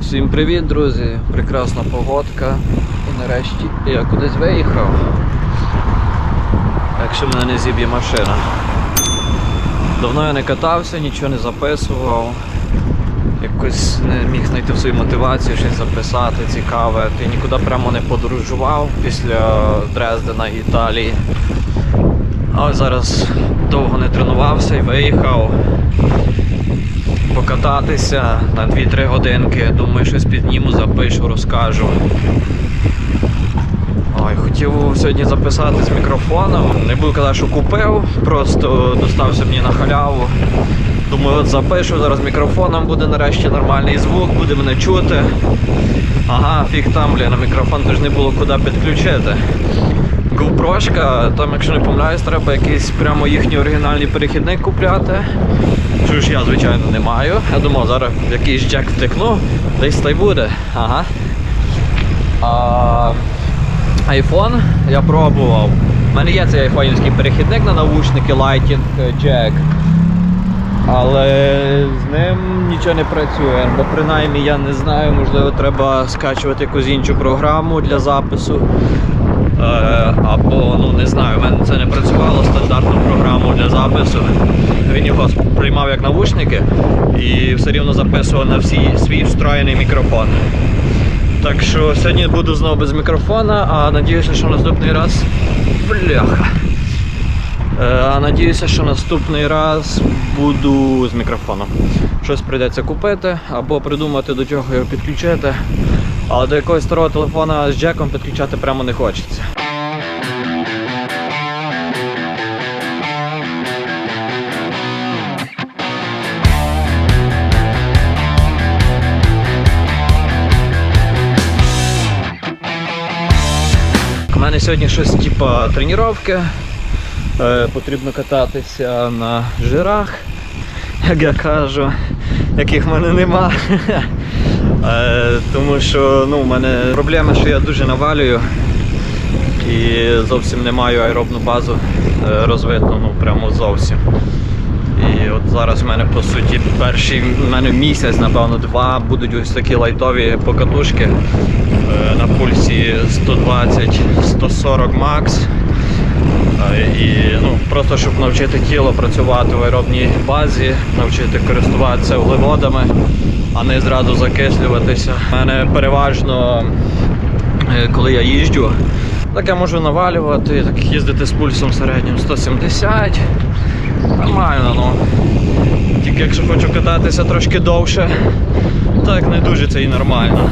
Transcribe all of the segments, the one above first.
Всім привіт, друзі! Прекрасна погодка. І нарешті я кудись виїхав. Якщо мене не зіб'є машина. Давно я не катався, нічого не записував. Якось не міг знайти в собі мотивацію щось записати, цікаве. Ти нікуди прямо не подорожував після Дрездена і Італії. А зараз довго не тренувався і виїхав покататися на 2-3 годинки. Думаю, щось підніму, запишу, розкажу. Ой, хотів сьогодні записати з мікрофоном. Не буду казати, що купив, просто достався мені на халяву. Думаю, от запишу зараз мікрофоном, буде нарешті нормальний звук, буде мене чути. Ага, фіг там, блін, на мікрофон теж не було куди підключити. GoPro, там, якщо не помиляюсь, треба якийсь прямо їхній оригінальний перехідник купляти. Що ж я, звичайно, не маю. Я думав, зараз якийсь джек втикну, десь та й буде. Ага. А, iPhone я пробував. У мене є цей айфонівський перехідник на наушники Lighting Jack. Але з ним нічого не працює, бо принаймні я не знаю, можливо, треба скачувати якусь іншу програму для запису. Е, або ну не знаю, в мене це не працювало стандартну програму для запису. Він його приймав як навушники і все рівно записував на всі свій встроєний мікрофон. Так що сьогодні буду знову без мікрофона, а надіюся, що наступний раз. Бляха. Е, А надіюся, що наступний раз буду з мікрофоном. Щось прийдеться купити або придумати до чого його підключити. Але до якогось старого телефона з джеком підключати прямо не хочеться. У мене сьогодні щось типу тренування. Е, потрібно кататися на жирах, як я кажу, яких в мене нема. Е, тому що ну, в мене проблема, що я дуже навалюю і зовсім не маю аеробну базу е, розвиту, ну прямо зовсім. І от зараз в мене по суті перший в мене місяць, напевно, два будуть ось такі лайтові покатушки е, на пульсі 120-140 макс. І ну, просто щоб навчити тіло працювати в аеробній базі, навчити користуватися вуглеводами, а не зразу закислюватися. У мене переважно, е, коли я їжджу, так я можу навалювати, так їздити з пульсом середнім 170. Нормально, ну. Тільки якщо хочу кататися трошки довше, так не дуже це і нормально.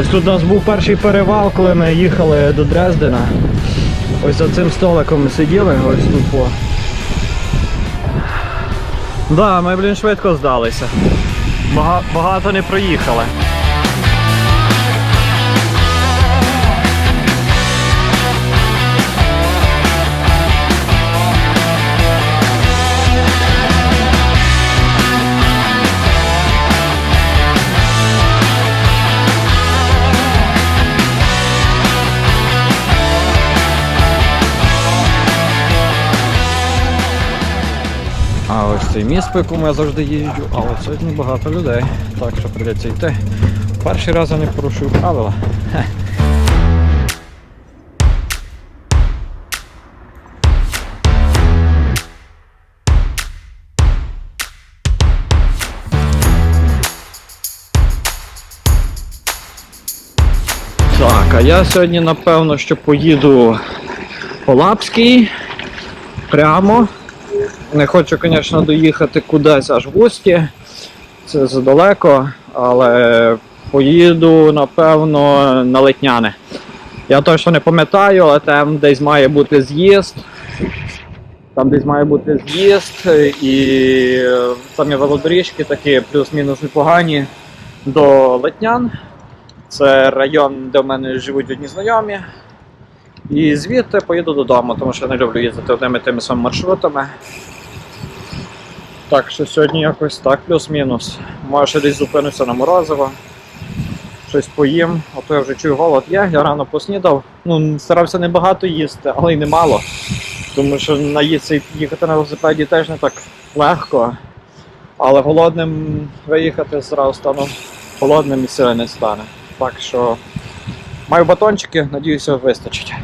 Ось тут у нас був перший перевал, коли ми їхали до Дрездена. Ось за цим столиком ми сиділи, ось тут по. Да, ми, блін, швидко здалися. Бага- багато не проїхали. Цей міст, по якому я завжди їжджу, а от сьогодні багато людей. Так що прийдеться йти. Перший раз я не порушую правила. Так, а я сьогодні напевно що поїду по Лапській прямо. Не хочу, звісно, доїхати кудись аж в Усті. Це задалеко, але Поїду, напевно, на летняне. Я точно не пам'ятаю, але там десь має бути з'їзд. Там десь має бути з'їзд, і там є велодоріжки такі плюс-мінус непогані до Летнян. Це район, де в мене живуть одні знайомі. І звідти поїду додому, тому що я не люблю їздити одними тими самими маршрутами. Так що сьогодні якось так, плюс-мінус. Може десь зупинуся на морозиво. Щось поїм, а то я вже чую голод є, я рано поснідав. Ну, старався не багато їсти, але й немало. Тому що наїсти їхати на велосипеді теж не так легко. Але голодним виїхати зразу стану голодним і сили не стане. Так що маю батончики, надіюся, вистачить.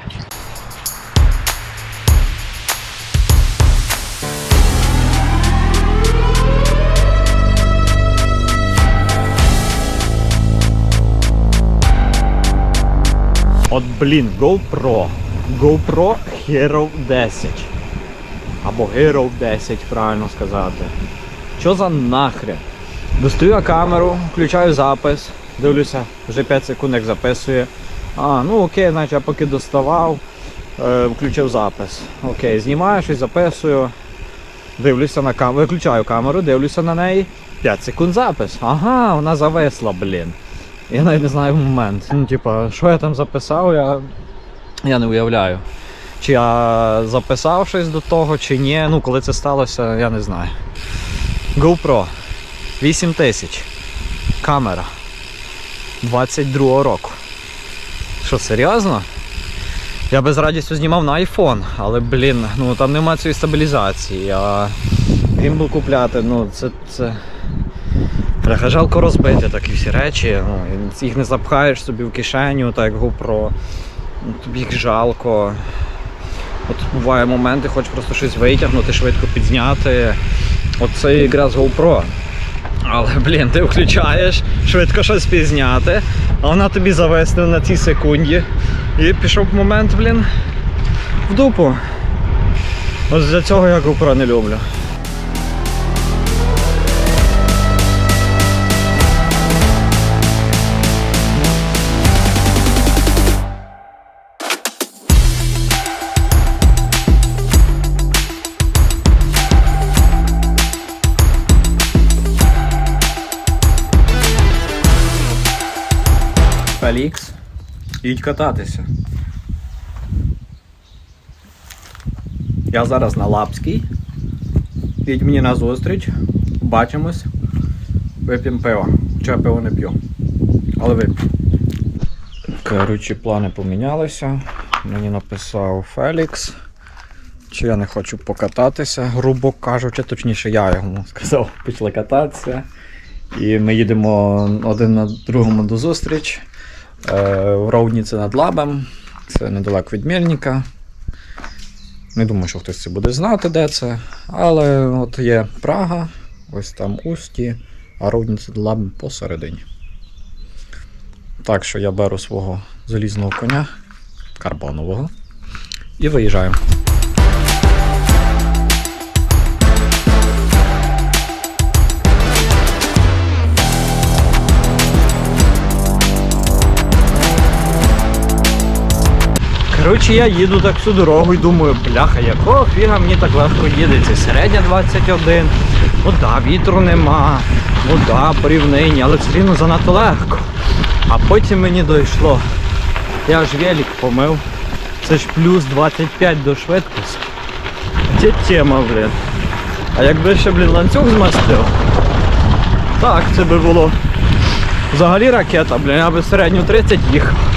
От блін, GoPro. GoPro Hero 10. Або Hero 10, правильно сказати. Що за нахрен? Достаю камеру, включаю запис, дивлюся, вже 5 секунд як записує. А, ну окей, значить я поки доставав, е, включив запис. Окей, знімаю щось, записую. Дивлюся на камеру, виключаю камеру, дивлюся на неї. 5 секунд запис. Ага, вона зависла, блін. Я навіть не знаю момент. Ну, типа, що я там записав, я, я не уявляю. Чи я записав щось до того, чи ні. Ну, коли це сталося, я не знаю. GoPro 8000. Камера. 22 року. Що, серйозно? Я би з радістю знімав на iPhone, але блін, ну там нема цієї стабілізації. А гімбл купляти, ну це. це... Бляха, жалко розбити такі всі речі. Ну, їх не запхаєш собі в кишеню, так як GoPro. Ну, тобі їх жалко. От буває моменти, хочеш просто щось витягнути, швидко підзняти. От це якраз GoPro. Але, блін, ти включаєш, швидко щось пізняти, а вона тобі зависне на цій секунді. І пішов момент, блін, в дупу. Ось для цього я GoPro не люблю. Фелікс. Їдь кататися. Я зараз на Лапській. Їдь мені на зустріч. Бачимось. Вип'ємо пиво. Я пиво не п'ю. Але вип'ю. Коротше, плани помінялися. Мені написав Фелікс. Чи я не хочу покататися, грубо кажучи, точніше, я йому сказав, пішли кататися. І ми їдемо один на другому до зустріч. Е, В Ровніці над лабом, Це недалеко від Мельника. Не думаю, що хтось це буде знати, де це. Але от є Прага, ось там Усті, а Ровніці над лабом посередині. Так що я беру свого залізного коня, карбонового, і виїжджаю. Коротше, я їду так всю дорогу і думаю, бляха, якого фіга мені так легко їдеться. Середня 21. Ну да, вітру нема. Ну да, по рівнині, але все рівно занадто легко. А потім мені дійшло. Я ж велик помив. Це ж плюс 25 до швидкості. Це тема, блін. А якби ще, блін, ланцюг змастив, так, це би було взагалі ракета, блін, я би середню 30 їхав.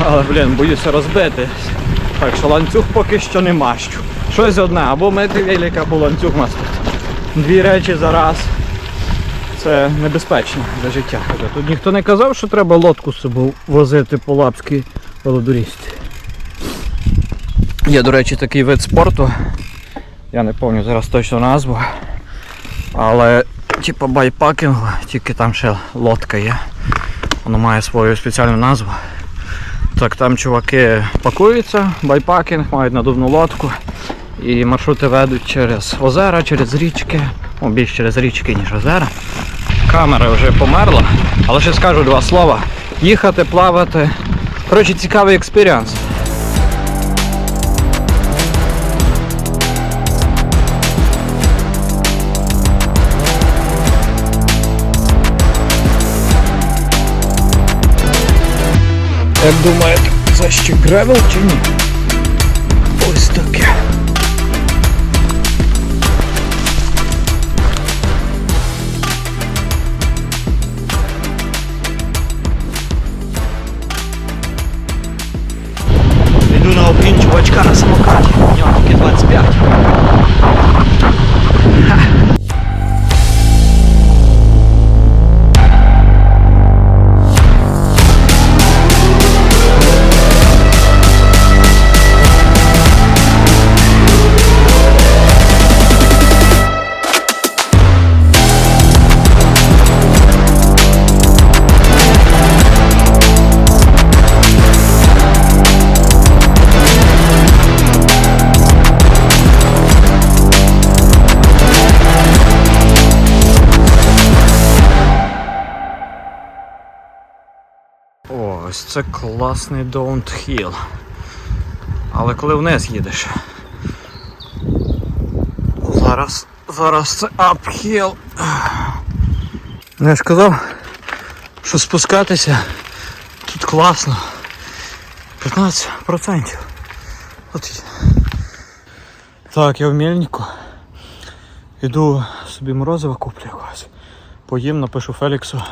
Але, блін, боюся розбити. Так що ланцюг поки що не мащу. Щось одне, або мити велика, або ланцюг мастити. Дві речі за раз. Це небезпечно для життя. Тут ніхто не казав, що треба лодку з собою возити по лапській велодоріжці. Є, до речі, такий вид спорту. Я не пам'ятаю зараз точно назву. Але типу байпакінгу, тільки там ще лодка є. Воно має свою спеціальну назву. Так, там чуваки пакуються, байпакінг, мають надувну лодку. І маршрути ведуть через озера, через річки. О, більш через річки, ніж озера. камера вже померла, але ще скажу два слова. Їхати, плавати. Коротше, цікавий експіріанс. Як думаєте, це ще гревел чи ні? Ось таке. Йду на обгін чувачка на самокаті. У нього тільки 25. Це класний даунтхіл. Але коли вниз їдеш. Зараз, зараз це апхіл. Ну, я ж казав, що спускатися тут класно. 15%. От. Так, я в мельнику. Іду собі морозива куплю якогось. Поїм, напишу Феліксу,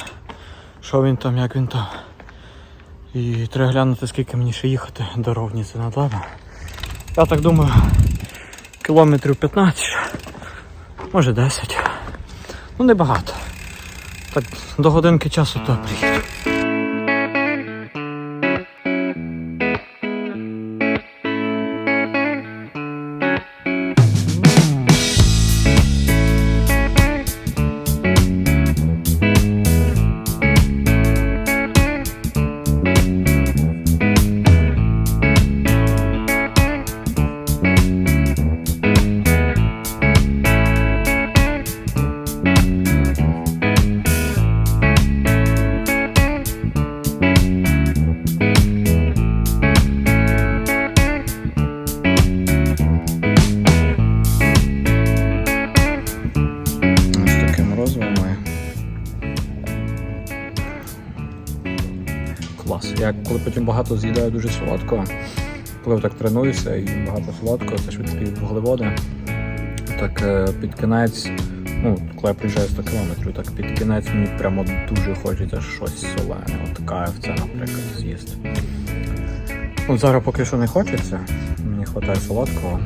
що він там, як він там. І треба глянути, скільки мені ще їхати до Ровніці на Лева. Я так думаю, кілометрів 15, може 10. Ну небагато. Так до годинки часу то приїду. Потім багато з'їдаю дуже солодкого, коли так тренуюся і багато солодкого, це швидкі вуглеводи. Так е, під кінець, ну, коли я приїжджаю 100 кілометрів, так під кінець мені прямо дуже хочеться щось солене. От KFC, наприклад, з'їсти. Ну, зараз поки що не хочеться, мені вистачає солодкого.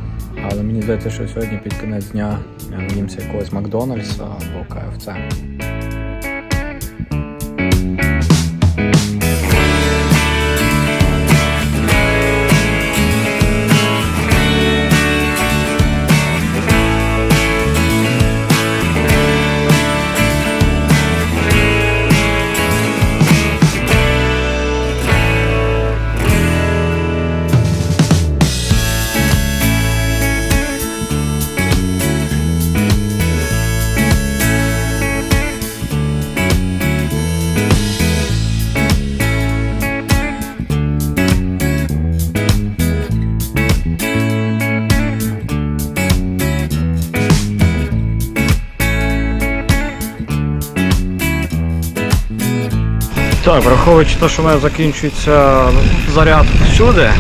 Але мені здається, що сьогодні під кінець дня я наїмся якогось Макдональдса або КФЦ. Так, враховуючи те, що в мене закінчується заряд всюди,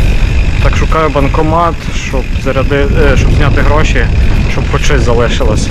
так шукаю банкомат, щоб заряди, е, щоб зняти гроші, щоб хоч щось залишилося.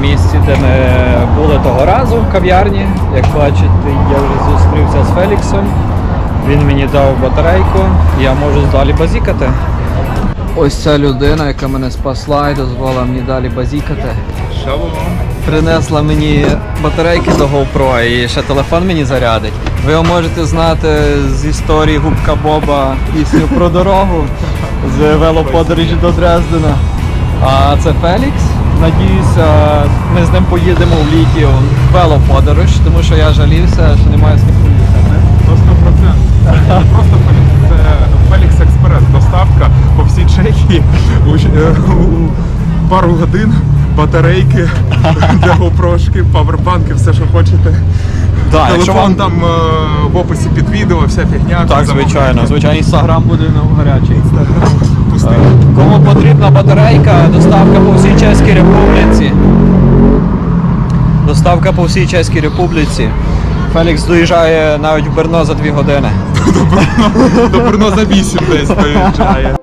Місці, де ми були того разу в кав'ярні. Як бачите, я вже зустрівся з Феліксом. Він мені дав батарейку, я можу далі базікати. Ось ця людина, яка мене спасла і дозволила мені далі базікати. Принесла мені батарейки до GoPro і ще телефон мені зарядить. Ви його можете знати з історії Губка Боба пісню про дорогу з велоподорожі до Дрездена. А це Фелікс. Надіюся, ми з ним поїдемо в літі в велоподорож, тому що я жалівся, що немає з ким поїхати. До 100%. Це не просто Фелікс, це Фелікс Експрес. Доставка по всій Чехії у, е, пару годин. Батарейки для GoPro, павербанки, все, що хочете. Да, якщо Телефон вам там е, в описі під відео, вся фігня. так, звичайно, звичайно, інстаграм буде гарячий. Кому потрібна батарейка, доставка по всій Чеській Республіці. Доставка по всій Чеській Республіці. Фелікс доїжджає навіть в Берно за 2 години. До Берно за 8 десь доїжджає.